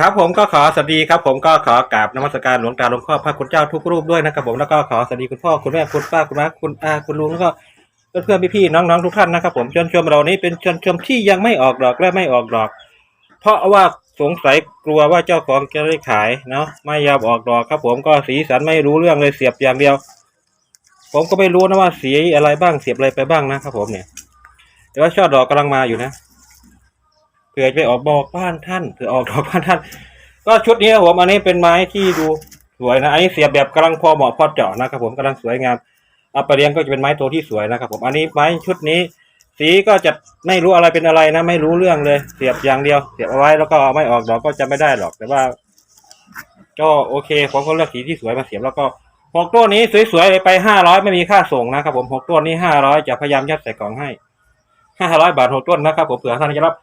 ครับผมก็ขอสวัสดีครับ ผมก็ขอกราบนมัสการหลวงตาหลวงพ่อพระคุณเจ้าทุกรูปด้วยนะครับ ผมแล้วก็ขอสวัสดีคุณพ่อคุณแม่คุณป้าคุณน้าคุณอาคุณลุงแล้วก็เพื่อนๆพี่ๆน้องๆทุกท่านนะครับ ผมชวนชมเรานี้เป็นชวนชมที่ยังไม่ออกดอกและไม่ออกดอก เพราะว่าสงสัยกลัวว่าเจ้าของจะได้ขายเนาะไม่ยอมออกดอกครับ ผมก็สีสันไม่รู้เรื่องเลยเสียบอย่างเดียว ผมก็ไม่รู้นะว่าสีอะไรบ้างเสียบอะไรไปบ้างนะครับ ผมเนี่ยแต่ว่าช่อดอกกำลังมาอยู่นะ ผื่อจะไปออกบอกบ้านท่านเผื่อออกดอกบ้านท่าน ก็ชุดนี้ครับผมอันนี้เป็นไม้ที่ดูสวยนะอันนี้เสียบแบบกำลังพอเหมาะพอเจาะนะครับผมกำลังสวยงามเอาไปเลี้ยงก็จะเป็นไม้ตัวที่สวยนะครับผมอันนี้ไม้ชุดนี้ สีก็จะไม่รู้อะไรเป็นอะไรนะ ไม่รู้เรื่องเลย เสียบอย่างเดียว เสียบเอาไว้แล้วก็ไม่ออกดอกก็จะไม่ได้หรอก แต่ว่า ก็โอเคผมก็เลือกสีที่สวยมาเสียบแล้วก็หกตัวนี้สวยๆเลยไปห้าร้อยไม่มีค่าส่งนะครับผมหกตัวนี้ห้าร้อยจะพยายามยัดใส่กล่องให้ห้าร้อยบาทหกต้นนะครับผมเผื่อท่านจะรับ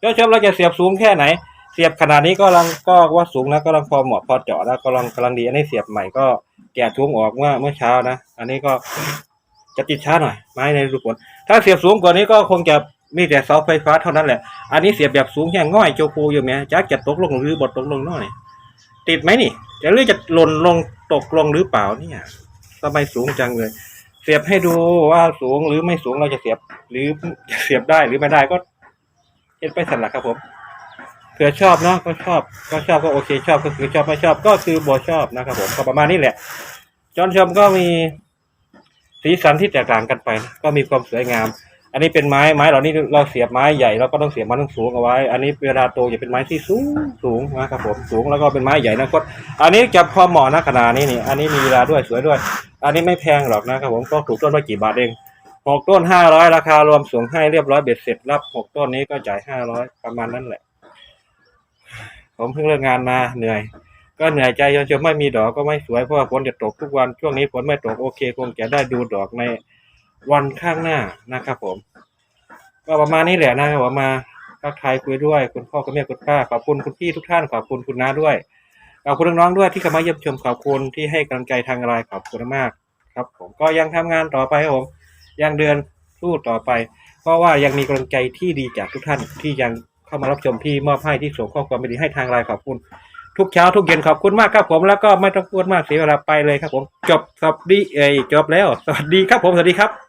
เจ้าชมเราจะเสียบสูงแค่ไหน เสียบขนาดนี้ก็กำลังก็ว่าสูงนะก็กำลังพอเหมาะพอเจาะแล้วก็กำลังกำลังดีอันนี้เสียบใหม่ก็แกะทุ้งออกเมื่อเมื่อเช้านะ อันนี้ก็จะติดช้าหน่อยไม้ในรูปผลถ้าเสียบสูงกว่านี้ก็คงจะมีแต่เสาไฟฟ้าเท่านั้นแหละ อันนี้เสียบแบบสูงแค่ง่อยโจคูอยู่ไหมจักจะตกลงหรือบดตกลงน้อยติดไหมนี่จะหรือจะหล่นลงตกลงหรือเปล่าเนี่ยทำไมสูงจังเลย เสียบให้ดูว่าสูงหรือไม่สูงเราจะเสียบ หรือจะเสียบได้หรือไม่ได้ก็ เห็นไปสันหลักครับผมเผื่อชอบเนาะก็ชอบก็ชอบก็โอเค ชอบก็คือชอบไม่ชอบก็คือบอชอบนะครับผมก็ประมาณนี้แหละ จอนชมก็มีสีสันที่แตกต่างกันไปนะก็มีความสวยงาม อันนี้เป็นไม้ไม้เหล่านี้เราเสียบไม้ใหญ่เราก็ต้องเสียบไม้ต้องสูงเอาไว้ อันนี้เวลาโตจะเป็นไม้ที่สูงสูงนะครับผมสูงแล้วก็เป็นไม้ใหญ่นะครับอันนี้จะพอเหมาะนะขนาดนี้นี่ อันนี้มีเวลาด้วยสวยด้วย อันนี้ไม่แพงหรอกนะครับผมก็ถูกต้นว่กี่บาทเอง หกต้นห้าร้อยราคารวมส่งให้เรียบร้อยเบ็ดเสร็จรับหกต้นนี้ก็จ่ายห้าร้อยประมาณนั้นแหละ ผมเพิ่งเลิกงานมาเหนื่อย ก็เหนื่อยใจจนจะไม่มีดอกก็ไม่สวยเพราะว่าฝนจะตกทุกวันช่วงนี้ฝนไม่ตกโอเค คงจะได้ดูดอกในวันข้างหน้านะครับผม ก็ประมาณนี้แหละนะครับผมมาทักทายคุยด้วย คุณพ่อคุณแม่คุณป้าขอบคุณคุณพี่ทุกท่านขอบคุณคุณน้าด้วยขอบคุณน้องๆด้วยที่เข้ามาเยี่ยมชมขอบคุณที่ให้กำลังใจทางไลน์ขอบคุณมาก ครับ ผมก็ยังทำงานต่อไปครับผม ยังเดินสู้ต่อไป เพราะว่ายังมีกำลังใจที่ดีจากทุกท่านที่ยังเข้ามารับชมที่มอบให้ที่ส่งข้อความดีให้ทางไลน์ขอบคุณ ทุกเช้าทุกเย็นขอบคุณมากครับผมแล้วก็ไม่ต้องพูดมากเสียเวลาไปเลยครับผม จบสวัสดีเอยจบแล้ว สวัสดีครับผมสวัสดีครับ